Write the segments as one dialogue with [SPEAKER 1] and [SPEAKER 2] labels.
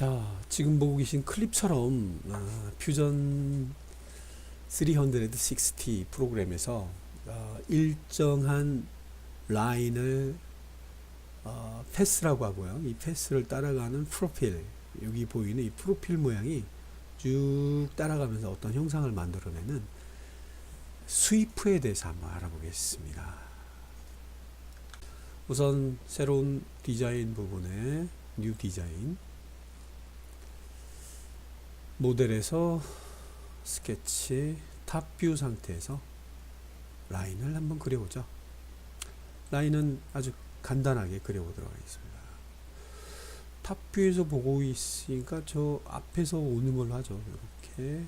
[SPEAKER 1] 자, 지금 보고 계신 클립처럼 아, 퓨전 360 프로그램에서 아, 일정한 라인을 어, 패스라고 하고요. 이 패스를 따라가는 프로필 여기 보이는 이 프로필 모양이 쭉 따라가면서 어떤 형상을 만들어내는 스위프에 대해서 한번 알아보겠습니다. 우선 새로운 디자인 부분에 뉴 디자인 모델에서 스케치 탑뷰 상태에서 라인을 한번 그려보죠. 라인은 아주 간단하게 그려보도록 하겠습니다. 탑뷰에서 보고 있으니까 저 앞에서 오는 걸로 하죠. 이렇게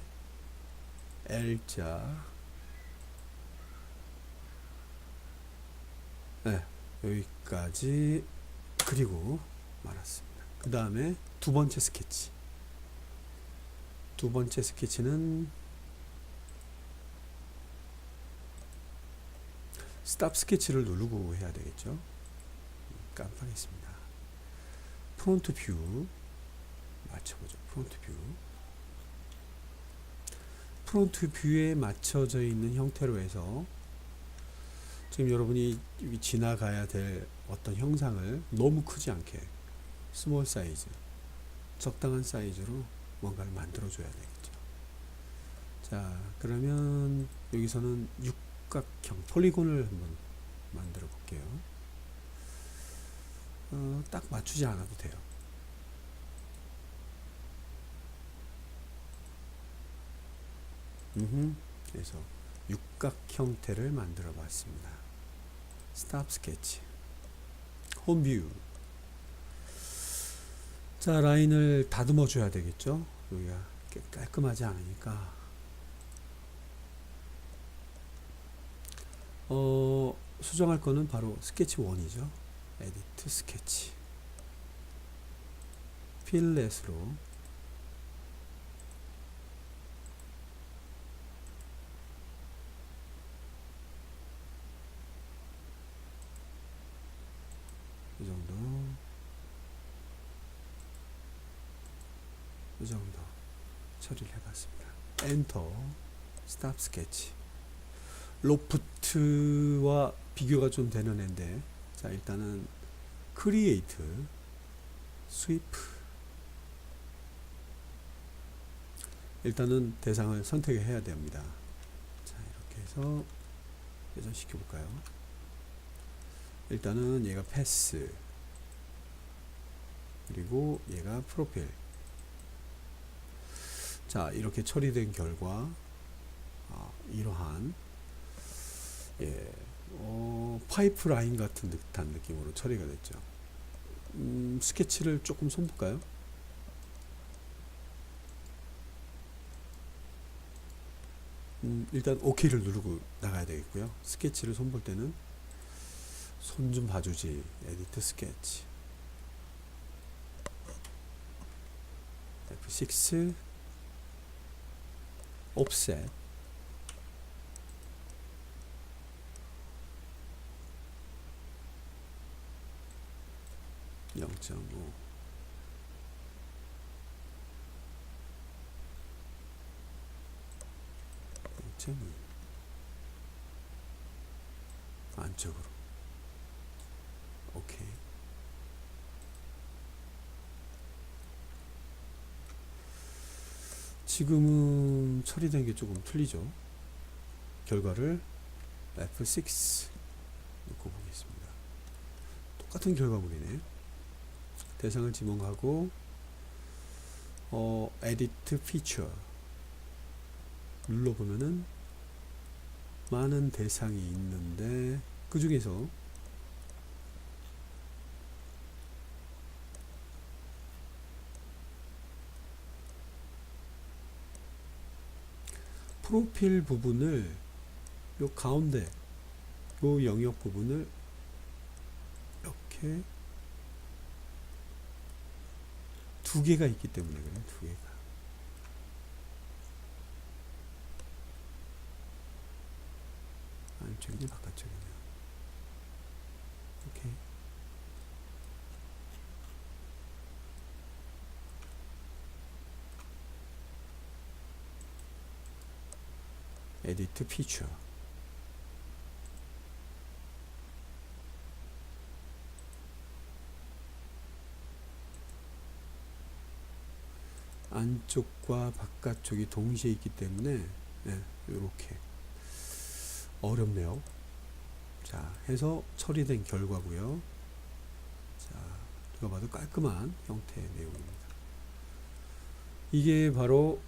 [SPEAKER 1] L자 네, 여기까지 그리고 말았습니다. 그 다음에 두 번째 스케치 두 번째 스케치는 스탑 스케치를 누르고 해야 되겠죠. 깜빡했습니다. 프론트 뷰 맞춰보죠. 프론트 뷰. 프론트 뷰에 맞춰져 있는 형태로 해서 지금 여러분이 지나가야 될 어떤 형상을 너무 크지 않게 스몰 사이즈, 적당한 사이즈로 뭔가를 만들어 줘야 되겠죠. 자, 그러면 여기서는 육각형 폴리곤을 한번 만들어 볼게요. 어, 딱 맞추지 않아도 돼요. 음흠. 그래서 육각 형태를 만들어 봤습니다. 스탑 스케치. 홈 뷰. 자, 라인을 다듬어 줘야 되겠죠? 여기가 깨- 깔끔하지 않으니까. 어, 수정할 거는 바로 스케치 1이죠. 에디트 스케치. 필렛으로 이 정도 이 정도 처리를 해봤습니다. 엔터 스탑 스케치 로프트와 비교가 좀 되는 앤데 자 일단은 크리에이트 스위프 일단은 대상을 선택해야 됩니다. 자 이렇게 해서 회전시켜 볼까요? 일단은 얘가 패스 그리고 얘가 프로필 자 이렇게 처리된 결과 아, 이러한 예, 어, 파이프 라인 같은 듯한 느낌으로 처리가 됐죠. 음, 스케치를 조금 손볼까요? 음, 일단 OK를 누르고 나가야 되겠고요. 스케치를 손볼 때는 손 좀 봐주지. 에디트 스케치. F6 영점이 안쪽으로. 오케이 지금은 처리된 게 조금 틀리죠. 결과를 F6 놓고 보겠습니다. 똑같은 결과물이네 대상을 지목하고 어, 에디트 피처 눌러보면은 많은 대상이 있는데 그 중에서 프로필 부분을 요 가운데 요 영역 부분을 이렇게 두 개가 있기 때문에 그래요. 두 개가. 안쪽이냐 바깥쪽이냐. 오케이. 에디트 피처 안쪽과 바깥쪽이 동시에 있기 때문에 이렇게 어렵네요. 자, 해서 처리된 결과고요. 자, 누가 봐도 깔끔한 형태의 내용입니다. 이게 바로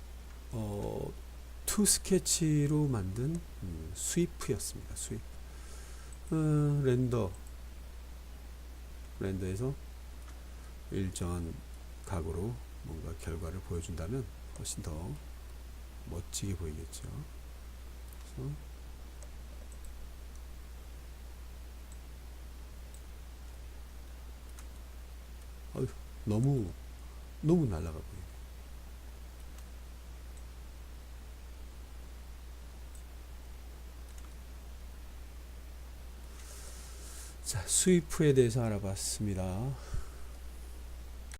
[SPEAKER 1] 어, 투 스케치로 만든 음, 스위프였습니다. 스위프. 어, 렌더 렌더에서 일정한 각으로 뭔가 결과를 보여준다면 훨씬 더 멋지게 보이겠죠. 어휴, 너무 너무 날아가 보여 자, 스위프에 대해서 알아봤습니다.